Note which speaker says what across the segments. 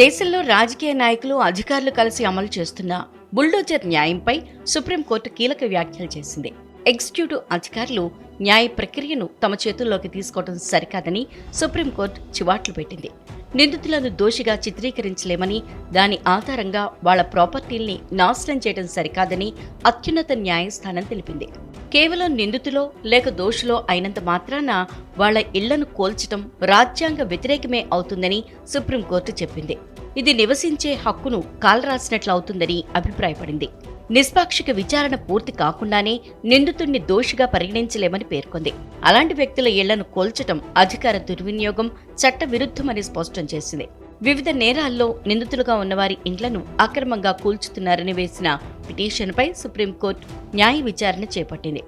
Speaker 1: దేశంలో రాజకీయ నాయకులు అధికారులు కలిసి అమలు చేస్తున్న బుల్డోజర్ న్యాయంపై సుప్రీంకోర్టు కీలక వ్యాఖ్యలు చేసింది. ఎగ్జిక్యూటివ్ అధికారులు న్యాయ ప్రక్రియను తమ చేతుల్లోకి తీసుకోవడం సరికాదని సుప్రీంకోర్టు చివాట్లు పెట్టింది. నిందితులను దోషిగా చిత్రీకరించలేమని దాని ఆధారంగా వాళ్ళ ప్రాపర్టీల్ని నాశనం చేయడం సరికాదని అత్యున్నత న్యాయస్థానం తెలిపింది. కేవలం నిందితులో లేక దోషులో అయినంత మాత్రాన వాళ్ళ ఇళ్ళను కోల్చటం రాజ్యాంగ వ్యతిరేకమే అవుతుందని సుప్రీంకోర్టు చెప్పింది. ఇది నివసించే హక్కును కాలరాసినట్లు అవుతుందని అభిప్రాయపడింది. నిష్పాక్షిక విచారణ పూర్తి కాకుండానే నిందితుణ్ణి దోషిగా పరిగణించలేమని పేర్కొంది. అలాంటి వ్యక్తుల ఇళ్ళను కోల్చటం అధికార దుర్వినియోగం చట్ట విరుద్ధమని స్పష్టం చేసింది. వివిధ నేరాల్లో నిందితులుగా ఉన్నవారి ఇండ్లను అక్రమంగా కూల్చుతున్నారని వేసిన పిటిషన్పై సుప్రీంకోర్టు న్యాయ విచారణ చేపట్టింది.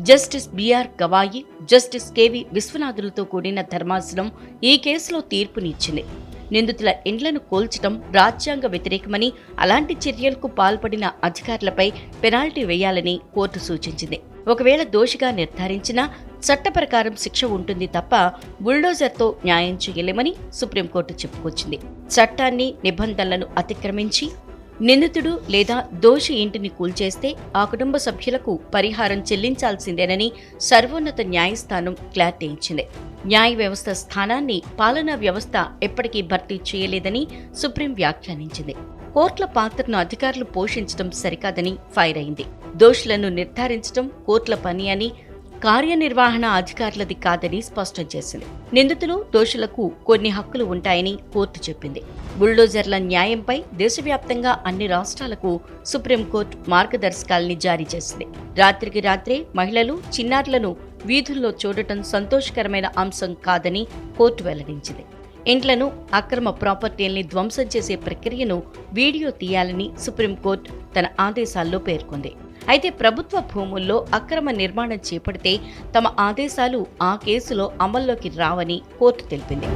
Speaker 1: Justice BR Gavai justice KV విశ్వనాథులతో కూడిన ధర్మాసనం ఈ కేసులో తీర్పునిచ్చింది. నిందితుల ఇండ్లను కూల్చడం రాజ్యాంగ వ్యతిరేకమని అలాంటి చర్యలకు పాల్పడిన అధికారులపై పెనాల్టీ వేయాలని కోర్టు సూచించింది. ఒకవేళ దోషిగా నిర్ధారించినా చట్ట ప్రకారం శిక్ష ఉంటుంది తప్ప బుల్డోజర్తో న్యాయం చేయలేమని సుప్రీంకోర్టు చెప్పుకొచ్చింది. చట్టాన్ని నిబంధనలను అతిక్రమించి నిందితుడు లేదా దోషి ఇంటిని కూల్చేస్తే ఆ కుటుంబ సభ్యులకు పరిహారం చెల్లించాల్సిందేనని సర్వోన్నత న్యాయస్థానం క్లారిటీ ఇచ్చింది. న్యాయ వ్యవస్థ స్థానాన్ని పాలనా వ్యవస్థ ఎప్పటికీ భర్తీ చేయలేదని సుప్రీం వ్యాఖ్యానించింది. కోర్టుల పాత్రను అధికారులు పోషించడం సరికాదని ఫైర్ అయింది. దోషులను నిర్ధారించడం కోర్టుల పని అని కార్యనిర్వహణ అధికారులది కాదని స్పష్టం చేసింది. నిందితులు దోషులకు కొన్ని హక్కులు ఉంటాయని కోర్టు చెప్పింది. బుల్డోజర్ల న్యాయంపై దేశవ్యాప్తంగా అన్ని రాష్ట్రాలకు సుప్రీంకోర్టు మార్గదర్శకాల్ని జారీ చేసింది. రాత్రికి రాత్రే మహిళలు చిన్నారులను వీధుల్లో చూడటం సంతోషకరమైన అంశం కాదని కోర్టు వెల్లడించింది. ఇంట్లను అక్రమ ప్రాపర్టీల్ని ధ్వంసం చేసే ప్రక్రియను వీడియో తీయాలని సుప్రీంకోర్టు తన ఆదేశాల్లో పేర్కొంది. అయితే ప్రభుత్వ భూముల్లో అక్రమ నిర్మాణం చేపడితే తమ ఆదేశాలు ఆ కేసులో అమల్లోకి రావని కోర్టు తెలిపింది.